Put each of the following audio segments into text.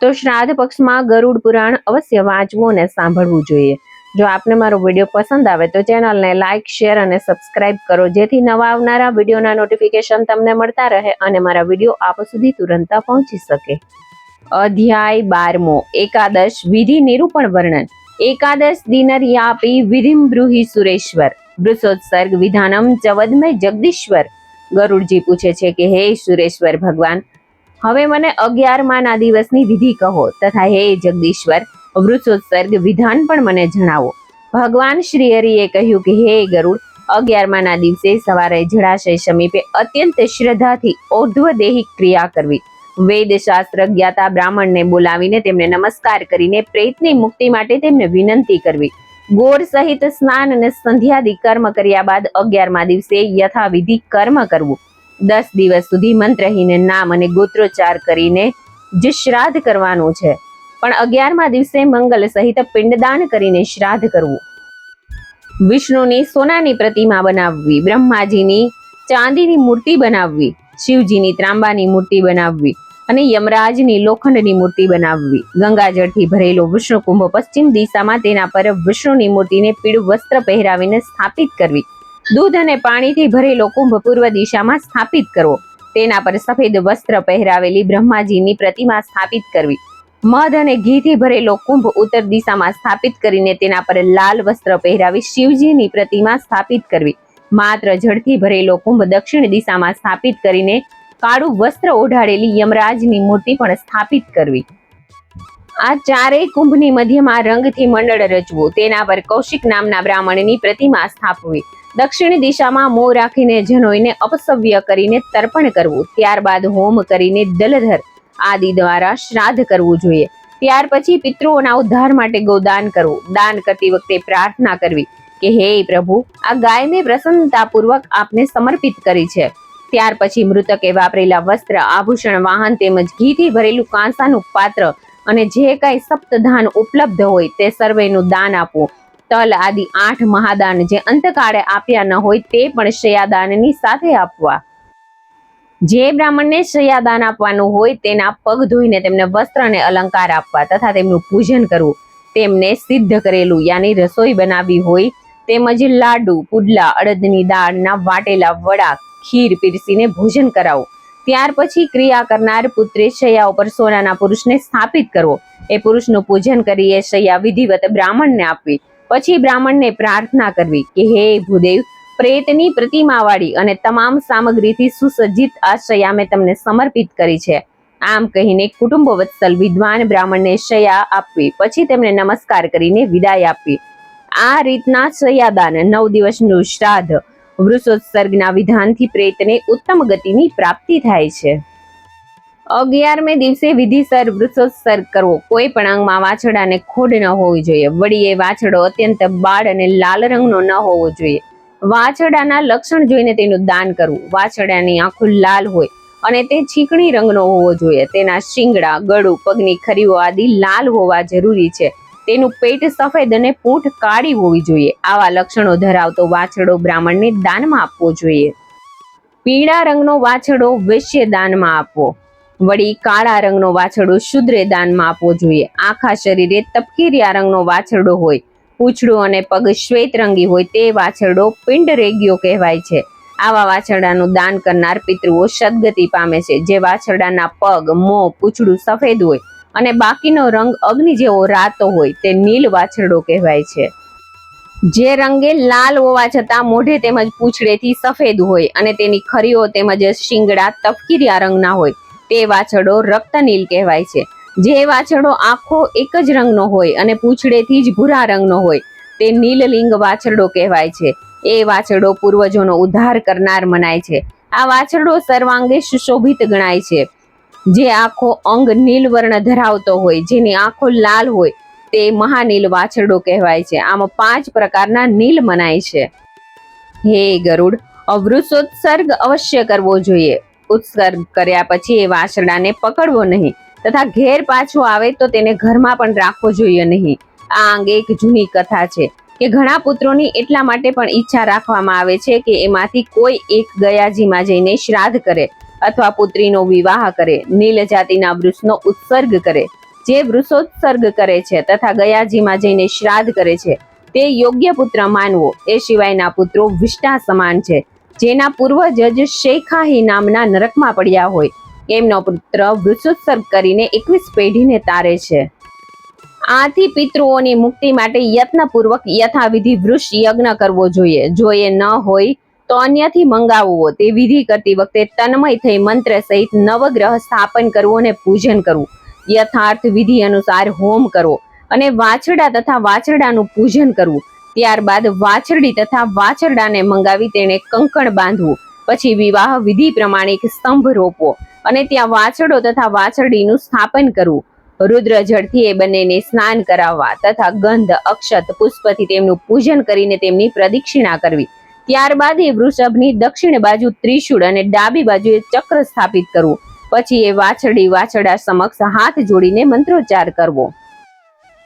તો શ્રાદ્ધ પક્ષમાં ગરુડ પુરાણ અવશ્ય વાંચવું અને સાંભળવું જોઈએ. જો આપને મારો વીડિયો પસંદ આવે તો ચેનલને લાઇક શેર અને સબસ્ક્રાઇબ કરો, જેથી નવા આવનારા વિડીયોના નોટિફિકેશન તમને મળતા રહે અને મારા વીડિયો આપ સુધી તુરંત પહોંચી શકે. અધ્યાય બારમો, એકાદશ, વિધિ નિરૂપણ વર્ણન. એકાદશ દિનર યાપી વિધિમ બ્રુહી સુરેશ્વર. વૃષોત્સર્ગ વિધાનમ ચવદમય જગદીશ્વર. ગરુડજી પૂછે છે કે, હે સુરેશ્વર ભગવાન હવે મને અગિયારમાના દિવસની વિધિ કહો તથા હે જગદીશ્વર, વૃષોત્સર્ગ વિધાન પણ મને જણાવો. ભગવાન શ્રી હરિએ કહ્યું કે હે ગરુડ, અગિયારમાના દિવસે સવારે જળાશય સમીપે અત્યંત શ્રદ્ધાથી ઔર્ધ્વદેહિક ક્રિયા કરવી. વેદ શાસ્ત્ર જ્ઞાતા બ્રાહ્મણને બોલાવીને તેમને નમસ્કાર કરીને પ્રેતની મુક્તિ માટે તેમને વિનંતી કરવી. ગોર સહિત સ્નાન અને સંધ્યાદિ કર્મ કર્યા બાદ અગિયારમા દિવસે યથાવિધિ કર્મ કરવું. દસ દિવસ સુધી મંત્રહીને નામ અને ગોત્રોચ્ચાર કરીને જે શ્રાદ્ધ કરવાનું છે. પણ અગિયારમા દિવસે મંગલ સહિત પિંડદાન કરીને શ્રાદ્ધ કરવું. વિષ્ણુની સોનાની પ્રતિમા બનાવવી, બ્રહ્માજીની ચાંદીની મૂર્તિ બનાવવી, શિવજીની ત્રાંબાની મૂર્તિ બનાવવી અને યમરાજની લોખંડની મૂર્તિ બનાવવી. ગંગાજળથી ભરેલો વિષ્ણુ કુંભ પશ્ચિમ દિશામાં તેના પર વિષ્ણુની મૂર્તિને પીળું વસ્ત્ર પહેરાવીને સ્થાપિત કરવી. દૂધ અને પાણીથી ભરેલો કુંભ પૂર્વ દિશામાં સ્થાપિત કરવો. તેના પર સફેદ વસ્ત્ર પહેરાવેલી બ્રહ્માજીની પ્રતિમા સ્થાપિત કરવી. મધ અને ઘીથી ભરેલો કુંભ ઉત્તર દિશામાં સ્થાપિત કરીને તેના પર લાલ વસ્ત્ર પહેરાવી શિવજીની પ્રતિમા સ્થાપિત કરવી. માત્ર જળથી ભરેલો કુંભ દક્ષિણ દિશામાં સ્થાપિત કરીને કાળું વસ્ત્ર ઓઢાડેલી યમરાજની મૂર્તિ પણ સ્થાપિત કરવી. આ ચારેય કુંભની મધ્યમાં રંગથી મંડળ રચવું. તેના પર કૌશિક નામના બ્રાહ્મણની પ્રતિમા સ્થાપવી. દક્ષિણ દિશામાં મોં રાખીને જનોઈને અપસવ્ય કરીને તર્પણ કરવું. ત્યારબાદ હોમ કરીને દલધર આદિ દ્વારા શ્રાદ્ધ કરવું જોઈએ. ત્યાર પછી પિતૃઓના ઉદ્ધાર માટે ગૌદાન કરવું. દાન કરતી વખતે પ્રાર્થના કરવી કે, હે પ્રભુ, આ ગાય મેં પ્રસન્નતાપૂર્વક આપને સમર્પિત કરી છે. ત્યાર પછી મૃતકે વાપરેલા વસ્ત્ર, આભૂષણ, વાહન તેમજ ઘીથી ભરેલું કાંસાનું પાત્ર અને જે કાંઈ સપ્તધાન ઉપલબ્ધ હોય તે સર્વેનું દાન આપવું. તલ આદિ આઠ મહાદાન જે અંતકાળે આપ્યા ન હોય તે પણ શ્રેયાદાનની સાથે આપવા. જે બ્રાહ્મણને શ્રેયાદાન આપવાનું હોય તેના પગ ધોઈને તેમને વસ્ત્ર અને અલંકાર આપવા તથા તેમનું પૂજન કરવું, તેમને સિદ્ધ કરેલું, યાની રસોઈ બનાવી હોય તેમજ લાડુ, પુડલા, અડદની દાળના વાટેલા વડા, ખીર પીરસીને ભોજન કરાવવું ત્યાર પછી ક્રિયા કરનાર પુત્રે શૈયા ઉપર સોનાના પુરુષને સ્થાપિત કરવો. એ પુરુષનું પૂજન કરી એ શૈયા વિધિવત બ્રાહ્મણને આપવી. પછી બ્રાહ્મણને પ્રાર્થના કરવી કે હે ભૂદેવ, પ્રેતની પ્રતિમાવાળી અને તમામ સામગ્રીથી સુસજ્જિત આ મેં તમને સમર્પિત કરી છે. આમ કહીને કુટુંબ વત્સલ વિદ્વાન બ્રાહ્મણને શયા આપવી, પછી તેમને નમસ્કાર કરીને વિદાય આપવી. આ રીતના શયાદાન નવ દિવસનું શ્રાદ્ધ વૃષોત્સર્ગના વિધાનથી પ્રેતને ઉત્તમ ગતિની પ્રાપ્તિ થાય છે. અગિયારમે દિવસે વિધિસર વૃક્ષોત્સર્ગ કરવો. કોઈ પણ અંગમાં વાછડાને ખોડ ન હોવી જોઈએ. વળી એ વાછડો અત્યંત બાળ અને લાલ રંગનો ન હોવો જોઈએ. વાછડાના લક્ષણ જોઈને તેનું દાન કરવું. વાછડાની આંખો લાલ હોય અને તે છીકણી રંગનો હોવો જોઈએ. તેના શિંગડા, ગળું, પગની ખરીઓ આદિ લાલ હોવા જરૂરી છે. તેનું પેટ સફેદ અને પૂંઠ કાળી હોવી જોઈએ. આવા લક્ષણો ધરાવતો વાછડો બ્રાહ્મણને દાનમાં આપવો જોઈએ. પીળા રંગનો વાછડો વૈશ્ય દાનમાં આપવો. વળી કાળા રંગનો વાછરડો શુદ્રે દાનમાં આપવો જોઈએ. આખા શરીરે તપકીરિયા રંગનો વાછરડો હોય. પૂંછડું અને પગ શ્વેત રંગી હોય તે વાછરડો પિંડ રેગ્યો કહેવાય છે. આવા વાછરડાનું દાન કરનાર પિતૃઓ સદગતિ પામે છે. જે વાછરડાના પગ, મોં, પૂંછડું સફેદ હોય અને બાકીનો રંગ અગ્નિ જેવો રાતો હોય તે નીલ વાછરડો કહેવાય છે. જે રંગે લાલ હોવા છતાં મોઢે તેમજ પૂંછડેથી સફેદ હોય અને તેની ખરીઓ તેમજ શિંગડા તપકીરિયા રંગના હોય. તે વાછડો રક્તનીલ કહેવાય છે. જે વાછડો આખો એક જ રંગનો હોય અને પૂંછડેથી જ ભૂરા રંગનો હોય, તે નીલલિંગ વાછરડો કહેવાય છે. એ વાછરડો પૂર્વજોનો ઉદ્ધાર કરનાર મનાય છે. આ વાછરડો સર્વાંગે સુશોભિત ગણાય છે. જે આખો અંગ નીલ વર્ણ ધરાવતો હોય, જેની આંખો લાલ હોય, તે મહાનીલ વાછરડો કહેવાય છે. આમાં પાંચ પ્રકારના નીલ મનાય છે. હે ગરુડ, અવૃષોત્સર્ગ અવશ્ય કરવો જોઈએ. ઉત્સર્ગ કર્યા પછી એ વાછરડાને પકડવો નહીં. તથા ઘેર પાછો આવે તો તેને ઘરમાં પણ રાખવો જોઈએ નહીં. આ અંગે એક જૂની કથા છે કે ઘણા પુત્રોની એટલા માટે પણ ઈચ્છા રાખવામાં આવે છે કે એમાંથી કોઈ એક ગયાજીમાં જઈને શ્રાદ્ધ કરે અથવા પુત્રીનો વિવાહ કરે, નીલ જાતિના વૃક્ષનો ઉત્સર્ગ કરે. જે વૃક્ષોત્સર્ગ કરે છે તથા ગયાજીમાં જઈને શ્રાદ્ધ કરે છે, તે યોગ્ય પુત્ર માનવો, એ સિવાયના પુત્રો વિષ્ટા સમાન છે. જેના પૂર્વજ શેખાહી નામના નરકમાં પડ્યા હોય. એમનો પુત્ર વૃષોત્સર્ગ કરીને એકવીસ પેઢીને તારે છે. આથી પિતૃઓની મુક્તિ માટે યત્નપૂર્વક યથાવિધિ વૃક્ષ યજ્ઞ કરવો જોઈએ. જો એ ન હોય તો અન્યથી મંગાવવો. તે વિધિ કરતી વખતે તન્મય થઈ મંત્ર સહિત નવગ્રહ સ્થાપન કરવું અને પૂજન કરવું. યથાર્થ વિધિ અનુસાર હોમ કરવો અને વાછરડા તથા વાછરડાનું પૂજન કરવું. ત્યારબાદ વાછરડી તથા વાછરડાને મંગાવી તેને કંકણ બાંધવું. પછી વિવાહ વિધિ પ્રમાણે એક સ્તંભ રોપવો અને ત્યાં વાછરડો તથા વાછરડીનું સ્થાપન કરવું. રુદ્ર જળથી એ બંનેને સ્નાન કરાવવા તથા ગંધ, અક્ષત, પુષ્પથી તેમનું પૂજન કરીને તેમની પ્રદક્ષિણા કરવી. ત્યારબાદ એ વૃષભની દક્ષિણ બાજુ ત્રિશૂળ અને ડાબી બાજુએ ચક્ર સ્થાપિત કરવું. પછી એ વાછરડી વાછરડા સમક્ષ હાથ જોડીને મંત્રોચ્ચાર કરવો.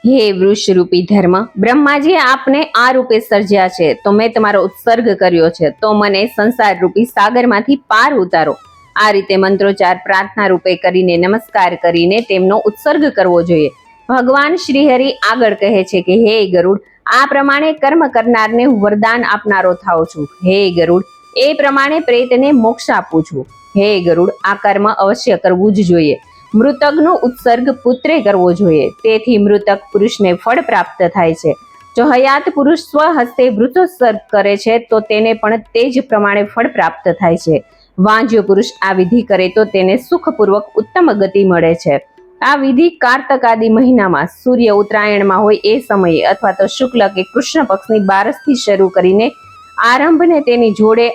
હે વૃષરૂપી ધર્મ બ્રહ્માજીએ આપને આ રૂપે સર્જ્યા છે. તો મેં તમારો ઉત્સર્ગ કર્યો છે. તો મને સંસાર રૂપી સાગરમાંથી પાર ઉતારો. આ રીતે મંત્રોચ્ચાર પ્રાર્થના રૂપે કરીને નમસ્કાર કરીને તેમનો ઉત્સર્ગ કરવો જોઈએ. ભગવાન શ્રીહરિ આગળ કહે છે કે, હે ગરુડ, આ પ્રમાણે કર્મ કરનારને હું વરદાન આપનારો થાઉં છું. હે ગરુડ, એ પ્રમાણે પ્રેતને મોક્ષ આપું છું. હે ગરુડ, આ કર્મ અવશ્ય કરવું જ જોઈએ. મૃતકનો ઉત્સર્ગ પુત્રે કરવો જોઈએ. તેથી મૃતક પુરુષને ફળ પ્રાપ્ત થાય છે. જો હયાત પુરુષ સ્વહસ્તે વૃતોત્સર્ગ કરે છે, તો તેને પણ તે જ પ્રમાણે ફળ પ્રાપ્ત થાય છે. વાંજ્યો પુરુષ આ વિધિ કરે તો તેને સુખપૂર્વક ઉત્તમ ગતિ મળે છે. આ વિધિ કારતક આદિ મહિનામાં સૂર્ય ઉત્તરાયણમાં હોય એ સમયે અથવા તો શુક્લ કે કૃષ્ણ પક્ષની બારસથી શરૂ કરીને આરંભને તેની જોડે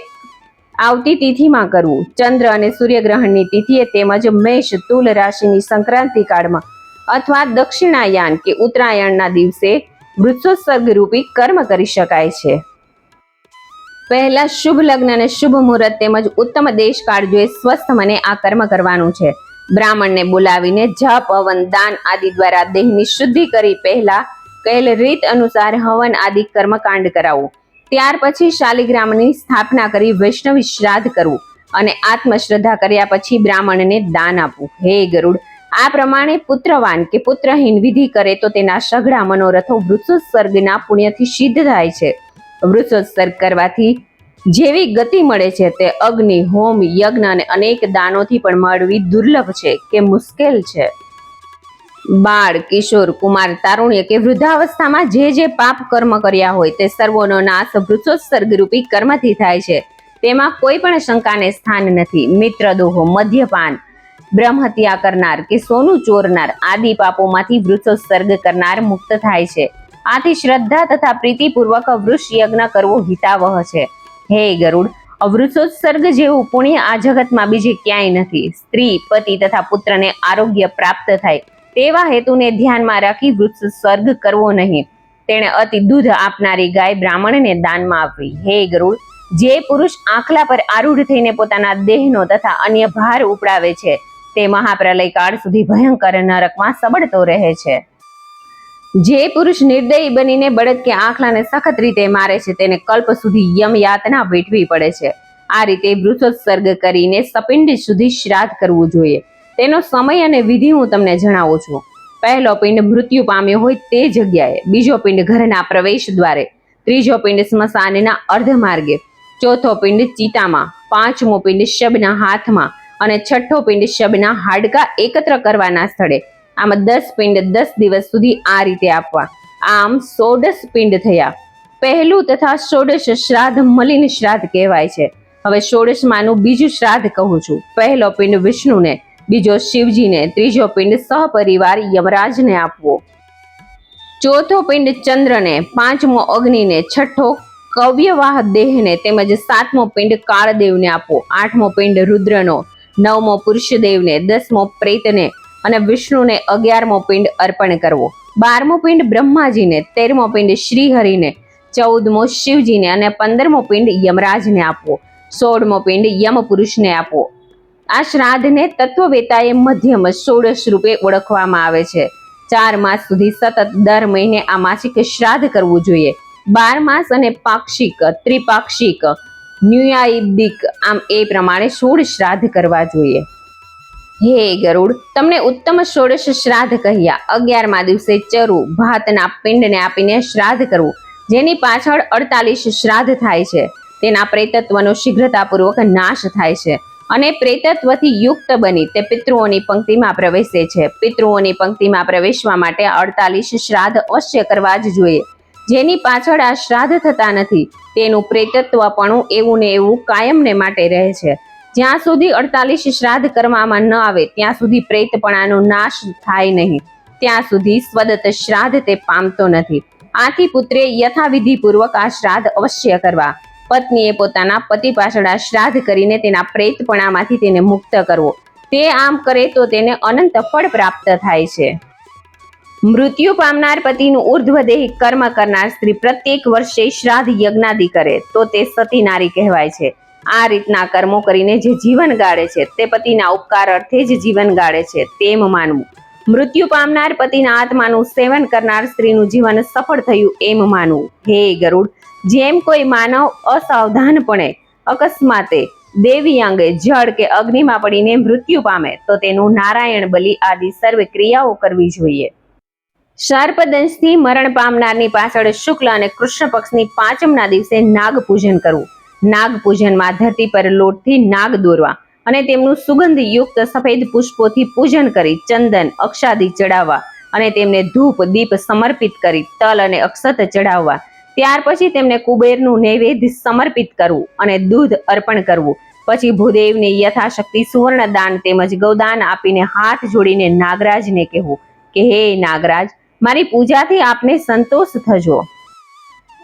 આવતી તિથિમાં કરવું. ચંદ્ર અને સૂર્યગ્રહણની તિથિએ તેમજ મેષ, તુલ રાશિની સંક્રાંતિ કાળમાં અથવા દક્ષિણાયાન કે ઉત્તરાયણના દિવસે વૃક્ષોત્સર્ગ રૂપી કર્મ કરી શકાય છે. પહેલા શુભ લગ્ન અને શુભ મુહૂર્ત તેમજ ઉત્તમ દેશ કાળ જોઈ સ્વસ્થ મને આ કર્મ કરવાનું છે. બ્રાહ્મણને બોલાવીને જપ, હવન, દાન આદિ દ્વારા દેહની શુદ્ધિ કરી પહેલા કહેલ રીત અનુસાર હવન આદિ કર્મકાંડ કરાવવું ત્યાર પછી શાલિગ્રામની સ્થાપના કરી વૈષ્ણવી શ્રાદ્ધ કરવું અને આત્મશ્રદ્ધા કર્યા પછી બ્રાહ્મણને દાન આપવું. હે ગરુડ, આ પ્રમાણે પુત્રવાન કે પુત્રહીન વિધિ કરે તો તેના સઘળા મનોરથો વૃક્ષોત્સર્ગના પુણ્યથી સિદ્ધ થાય છે. વૃક્ષોત્સર્ગ કરવાથી જેવી ગતિ મળે છે તે અગ્નિ, હોમ, યજ્ઞ અને અનેક દાનોથી પણ મળવી દુર્લભ છે કે મુશ્કેલ છે. બાળ, કિશોર, કુમાર, તારુણ્ય કે વૃદ્ધાવસ્થામાં જે જે પાપ કર્મ કર્યા હોય તે સર્વોનો નાશ વૃક્ષોત્સર્ગ રૂપી કર્મથી થાય છે. તેમાં કોઈ પણ શંકાને સ્થાન નથી. મિત્ર દોહો, મદ્યપાન, બ્રહ્મ હત્યા કરનાર કે સોનું ચોરનાર આદિ પાપોમાંથી વૃક્ષોત્સર્ગ કરનાર મુક્ત થાય છે. આથી શ્રદ્ધા તથા પ્રીતિપૂર્વક વૃક્ષ યજ્ઞ કરવો હિતાવહ છે. હે ગરુડ વૃક્ષોત્સર્ગ જેવું પુણ્ય આ જગતમાં બીજે ક્યાંય નથી. સ્ત્રી, પતિ તથા પુત્રને આરોગ્ય પ્રાપ્ત થાય. તેવા હેતુને ધ્યાનમાં રાખી વૃક્ષોત્સર્ગ કરવો નહીં. તેણે અતિ દૂધ આપનારી ગાય બ્રાહ્મણને દાનમાં આપવી. હે ગરુડ, જે પુરુષ આંખલા પર આરૂઢ થઈને પોતાના દેહનો તથા અન્ય ભાર ઉપડાવે છે, તે મહાપ્રલય કાળ સુધી ભયંકર નરકમાં સબડતો રહે છે. જે પુરુષ નિર્દયી બનીને બળદ કે આંખલાને સખત રીતે મારે છે, તેને કલ્પ સુધી યમ યાતના વેઠવી પડે છે. આ રીતે વૃષોત્સર્ગ કરીને સપિંડ સુધી શ્રાદ્ધ કરવું જોઈએ. તેનો સમય અને વિધિ હું તમને જણાવું છું. પહેલો પિંડ મૃત્યુ પામ્યો હોય તે જગ્યાએ, બીજો પિંડ ઘરના પ્રવેશ દ્વારે, ત્રીજો પિંડ સ્મશાનના અર્ધ માર્ગે, ચોથો પિંડ ચિતામાં, પાંચમો પિંડ શબના હાથમાં અને છઠ્ઠો પિંડ શબના હાડકા એકત્ર કરવાના સ્થળે. આમ દસ પિંડ દસ દિવસ સુધી આ રીતે આપવા. આમ સોડસ પિંડ થયા. પહેલું તથા ષોડશ શ્રાદ્ધ મલિન શ્રાદ્ધ કહેવાય છે. હવે ષોડશમાંનું બીજું શ્રાદ્ધ કહું છું. પહેલો પિંડ વિષ્ણુને બીજો શિવજીને, ત્રીજો પિંડ સહપરિવાર યમરાજને આપવો. ચોથો પિંડ ચંદ્રને, પાંચમો અગ્નિને, છઠ્ઠો કવ્યવાહ દેહને તેમજ સાતમો પિંડ કાળદેવને આપવો આઠમો પિંડ રુદ્રનો, નવમો પુરુષદેવને, દસમો પ્રેતને અને વિષ્ણુને અગિયારમો પિંડ અર્પણ કરવો. બારમો પિંડ બ્રહ્માજીને, તેરમો પિંડ શ્રીહરિને, ચૌદમો શિવજીને અને પંદરમો પિંડ યમરાજને આપવો સોળમો પિંડ યમપુરુષને આપવો આ શ્રાદ્ધને તત્વવેતાએ મધ્યમ ષોડશ રૂપે ઓળખવામાં આવે છે. ચાર માસ સુધી સતત દર મહિને આ માસિક શ્રાદ્ધ કરવું જોઈએ. બાર માસ અને પાક્ષિક, ત્રિપાક્ષિક, ન્યુયાયિક આમ એ પ્રમાણે સોળ શ્રાદ્ધ કરવા જોઈએ. હે ગરુડ, તમને ઉત્તમ ષોડશ શ્રાદ્ધ કહ્યા. અગિયારમા દિવસે ચરુ ભાતના પિંડને આપીને શ્રાદ્ધ કરવું. જેની પાછળ અડતાલીસ શ્રાદ્ધ થાય છે. તેના પ્રેતત્વનો શીઘ્રતાપૂર્વક નાશ થાય છે. અને પ્રેતત્વથી યુક્ત બની તે પિતૃઓની પંક્તિમાં પ્રવેશે છે. પિતૃઓની પંક્તિમાં પ્રવેશવા માટે અડતાલીસ શ્રાદ્ધ અવશ્ય કરવા જ જોઈએ. જેની પાછળ આ શ્રાદ્ધ થતા નથી. તેનું પ્રેતત્વપણું એવું ને એવું કાયમને માટે રહે છે. જ્યાં સુધી અડતાલીસ શ્રાદ્ધ કરવામાં ન આવે, ત્યાં સુધી પ્રેતપણાનો નાશ થાય નહીં. ત્યાં સુધી સ્વદત શ્રાદ્ધ તે પામતો નથી. આથી પુત્રે યથાવિધિપૂર્વક આ શ્રાદ્ધ અવશ્ય કરવા. પત્નીએ પોતાના પતિ પાછળ શ્રાદ્ધ કરીને તેના પ્રેતપણામાંથી તેને મુક્ત કરવો. તે આમ કરે તો તેને અનંત ફળ પ્રાપ્ત થાય છે. મૃત્યુ પામનાર પતિનું ઉર્ધ્વદેહી કર્મ કરનાર સ્ત્રી પ્રત્યેક વર્ષે શ્રાદ્ધ યજ્ઞાદિ કરે, તો તે સતી નારી કહેવાય છે. આ રીતના કર્મો કરીને જે જીવન ગાળે છે, તે પતિના ઉપકાર અર્થે જ જીવન ગાળે છે, તેમ માનવું. મૃત્યુ પામનાર પતિના આત્માનું સેવન કરનાર સ્ત્રીનું જીવન સફળ થયું એમ માનવું. હે ગરુડ જેમ કોઈ માનવ અસાવધાનપણે અકસ્માતે દેવી અંગે જળ કે અગ્નિમાં પડીને મૃત્યુ પામે, તો તેનું નારાયણ બલિ આદિ સર્વ ક્રિયાઓ કરવી જોઈએ. સર્પદંશથી મરણ પામનારની પાછળ શુક્લ અને કૃષ્ણ પક્ષની પાંચમના દિવસે નાગ પૂજન કરવું. નાગ પૂજનમાં ધરતી પર લોટથી નાગ દોરવા અને તેમનું સુગંધ યુક્ત સફેદ પુષ્પોથી પૂજન કરી ચંદન, અક્ષાદી ચડાવવા અને તેમને ધૂપ, દીપ સમર્પિત કરી તલ અને અક્ષત ચડાવવા ત્યાર પછી તેમને કુબેરનું નૈવેદ્ય સમર્પિત કરવું અને દૂધ અર્પણ કરવું. પછી ભૂદેવને યથાશક્તિ સુવર્ણ દાન તેમજ ગૌદાન આપીને હાથ જોડીને નાગરાજને કહેવું કે, હે નાગરાજ, મારી પૂજાથી આપને સંતોષ થજો.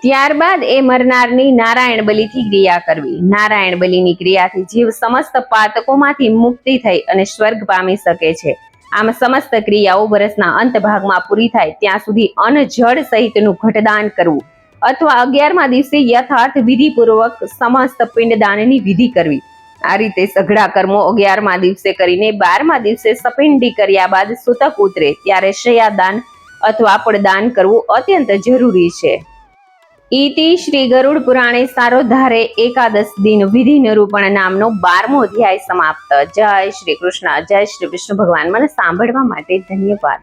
ત્યારબાદ એ મરનારની નારાયણ બલિથી ક્રિયા કરવી. નારાયણ બલિની ક્રિયાથી જીવ સમસ્ત પાતકોમાંથી મુક્તિ થઈ અને સ્વર્ગ પામી શકે છે. આમ સમસ્ત ક્રિયાઓ વર્ષના અંત ભાગમાં પૂરી થાય, ત્યાં સુધી અન્ન જળ સહિતનું ઘટદાન કરવું. અથવા અગિયારમા દિવસે યથાર્થ વિધિપૂર્વક સમસ્ત પિંડદાનની વિધિ કરવી. આ રીતે સઘળા કર્મો અગિયારમા દિવસે કરીને બારમા દિવસે સપિંડી કર્યા બાદ સૂતક ઉતરે ત્યારે શયાદાન અથવા પડદાન કરવું અત્યંત જરૂરી છે. ઈતિ શ્રી ગરુડ પુરાણે સારોધારે એકાદશ દિન વિધિ નિરૂપણ નામનો બારમો અધ્યાય સમાપ્ત. જય શ્રી કૃષ્ણ, જય શ્રી વિષ્ણુ ભગવાન. મને સાંભળવા માટે ધન્યવાદ.